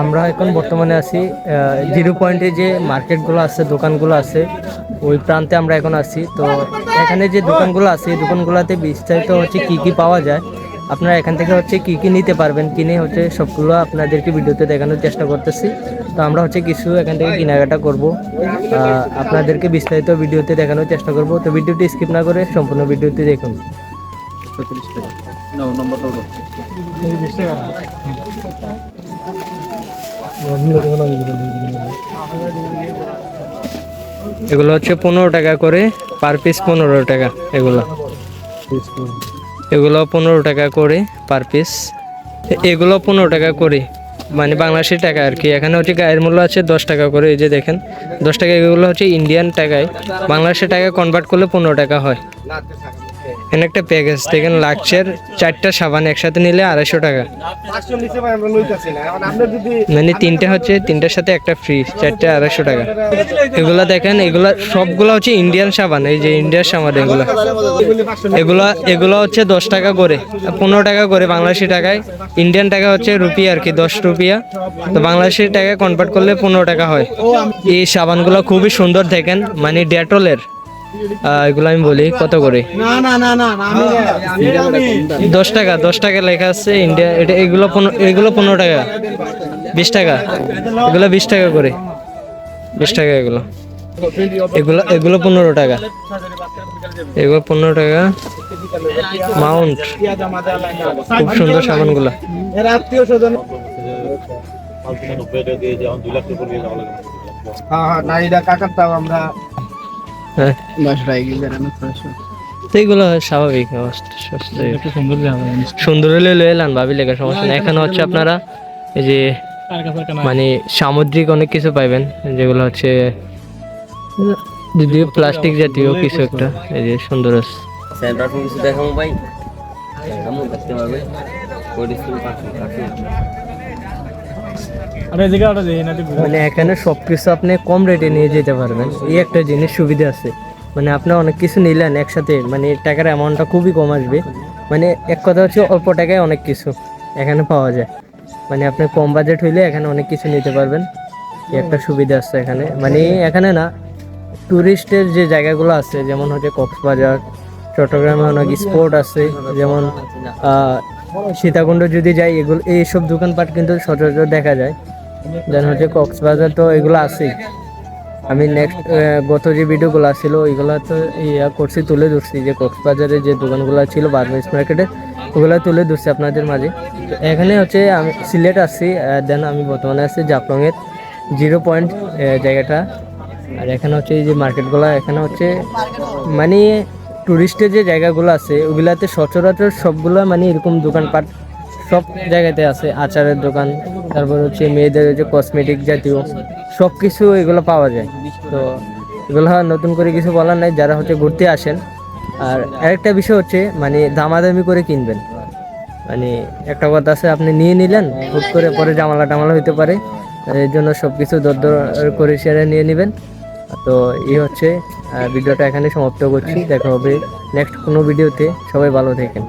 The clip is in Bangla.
আমরা এখন বর্তমানে আছি জিরো পয়েন্টে যে মার্কেটগুলো আছে দোকানগুলো আছে ওই প্রান্তে আমরা এখন আছি। তো এখানে যে দোকানগুলো আছে এই দোকানগুলোতে বিস্তারিত হচ্ছে কি কি পাওয়া যায়। আপনারা এখান থেকে হচ্ছে কি কি নিতে পারবেন কিনে হচ্ছে সবগুলো আপনাদেরকে ভিডিওতে দেখানোর চেষ্টা করতেছি। তো আমরা হচ্ছে কিছু এখান থেকে কেনাকাটা করব। আপনাদেরকে বিস্তারিত ভিডিওতে দেখানোর চেষ্টা করব। তো ভিডিওটি স্কিপ না করে সম্পূর্ণ ভিডিওটি দেখুন। এগুলো হচ্ছে পনেরো টাকা করে পার পিস পনেরো টাকা এগুলো। এগুলো পনেরো টাকা করে পার পিস এগুলো পনেরো টাকা করে মানে বাংলাদেশি টাকা আর কি। এখানে হচ্ছে গায়ের মূল্য আছে দশ টাকা করে, এই যে দেখেন। দশ টাকা এগুলো হচ্ছে ইন্ডিয়ান টাকায়। বাংলাদেশের টাকা কনভার্ট করলে পনেরো টাকা হয়। এখানে একটা প্যাকেজ দেখেন লাক্সের চারটা সাবান একসাথে নিলে আড়াইশো টাকা। মানে তিনটে হচ্ছে, তিনটার সাথে একটা ফ্রি চারটে আড়াইশো টাকা। এগুলা দেখেন, এগুলা সবগুলো হচ্ছে ইন্ডিয়ান সাবান, এই যে ইন্ডিয়ান সাবান এগুলা। এগুলি, এগুলো হচ্ছে দশ টাকা করে, পনেরো টাকা করে বাংলাদেশি টাকায়। ইন্ডিয়ান টাকা হচ্ছে রুপি আর কি, দশ রুপিয়া। তো বাংলাদেশি টাকায় কনভার্ট করলে পনেরো টাকা হয়। এই সাবানগুলো খুবই সুন্দর দেখেন মানে ডেটলের এগুলো আমি বলি কত করে? না না না না না, আমি আমি দশ টাকা দশ টাকা লেখা আছে ইন্ডিয়া এটা এগুলো পনেরো এগুলো পনেরো টাকা। বিশ টাকা এগুলো বিশ টাকা করে। বিশ টাকা এগুলো। এগুলো এগুলো পনেরো টাকা। এগুলো পনেরো টাকা। মাউন্ট। খুব সুন্দর সাবানগুলো। এর আত্মীয় স্বজন। হ্যাঁ হ্যাঁ না এটা কাকার তাও আমরা হ্যাঁ। স্বাভাবিক। সুন্দর হলে লয়ে ভাবি লেখা সমস্যা নেই। এখানে হচ্ছে আপনারা এই যে মানে সামুদ্রিক অনেক কিছু পাইবেন যেগুলো হচ্ছে যদিও প্লাস্টিক জাতীয় কিছু একটা। এই যে সুন্দর আছে। মানে এখানে সবকিছু আপনি কম রেটে নিয়ে যেতে পারবেন। এই একটা জিনিস সুবিধা আছে। মানে আপনি অনেক কিছু নিলেন একসাথে মানে টাকার অ্যামাউন্টটা খুবই কম আসবে। মানে এক কথা হচ্ছে অল্প টাকায় অনেক কিছু এখানে পাওয়া যায়। মানে আপনি কম বাজেট হইলে এখানে অনেক কিছু নিতে পারবেন। এই একটা সুবিধা আছে এখানে। মানে এখানে না ট্যুরিস্টের যে জায়গাগুলো আছে, যেমন হচ্ছে কক্সবাজার, চট্টগ্রামে অনেক স্পোর্ট আছে, যেমন সীতাকুণ্ড যদি যাই, এগুলো, এইসব দোকানপাট কিন্তু সচরাচর দেখা যায়। যেন হচ্ছে কক্সবাজার তো এগুলো আছেই। আমি নেক্সট গত যে ভিডিওগুলো ছিল ওইগুলো তো ইয়া করছি, তুলে ধরছি, যে কক্সবাজারে যে দোকানগুলো ছিল বার্মিস মার্কেটে ওগুলো তুলে ধরছি আপনাদের মাঝে। এখানে হচ্ছে আমি সিলেট আসছি দেন আমি বর্তমানে আছি জাফলংয়ের জিরো পয়েন্ট জায়গাটা। আর এখানে হচ্ছে এই যে মার্কেটগুলো এখানে হচ্ছে মানে টুরিস্টের যে জায়গাগুলো আছে, ওগুলাতে সচরাচর সবগুলো মানে এরকম দোকানপাট সব জায়গাতে আছে, আচারের দোকান, তারপর হচ্ছে মেয়েদের যে কসমেটিক জাতীয় সব কিছু এগুলো পাওয়া যায়। তো এগুলো নতুন করে কিছু বলার নাই, যারা হচ্ছে ঘুরতে আসেন। আর আরেকটা বিষয় হচ্ছে মানে দামাদামি করে কিনবেন। মানে একটা কথা আছে, আপনি নিয়ে নিলেন, হুট করে পরে জামালা টামালা হইতে পারে, এর জন্য সব কিছু দর দর করে সেরে নিয়ে নেবেন। তো এই হচ্ছে ভিডিওটা এখানে সমাপ্ত করছি, দেখা হবে নেক্সট কোনো ভিডিওতে সবাই ভালো থাকেন।